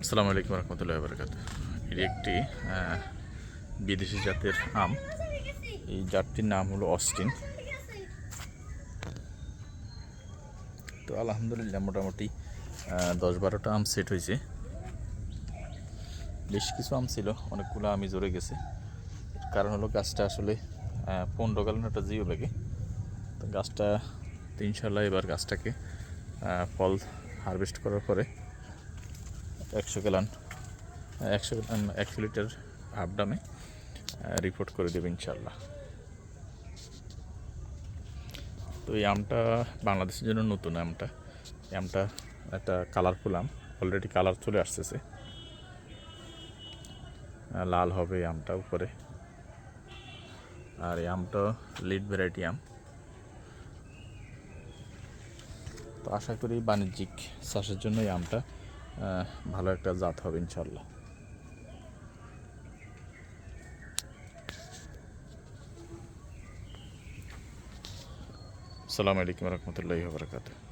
আসসালামু আলাইকুম রহমতুল্লাহ বরকাত এটি একটি বিদেশি জাতের আম। এই জাতটির নাম হলো অস্টিন। তো আলহামদুলিল্লাহ মোটামুটি দশ বারোটা আম সেট হয়েছে। বেশ কিছু আম ছিল, অনেকগুলো আমি জোরে গেছে। কারণ হলো গাছটা আসলে পনেরো গালন একটা জিও লাগে। তো গাছটা, তো ইনশাল্লাহ এবার গাছটাকে ফল হারভেস্ট করার পরে একশো গ্যালান একশো গ্যালান একশো লিটার হাফ ডামে রিপোর্ট করে দেবে ইনশাল্লাহ তো এই আমটা বাংলাদেশের জন্য নতুন আমটা। আমটা একটা কালারফুল আম অলরেডি কালার চলে আসতেছে। লাল হবে আমটা উপরে। আর এই আমটা লিড ভ্যারাইটি আম। তো আশা করি বাণিজ্যিক চাষের জন্য এই আমটা ভালো একটা জাত হবে ইনশাল্লাহ আসসালামু আলাইকুম রহমতুল্লাহ বারকাতুহ।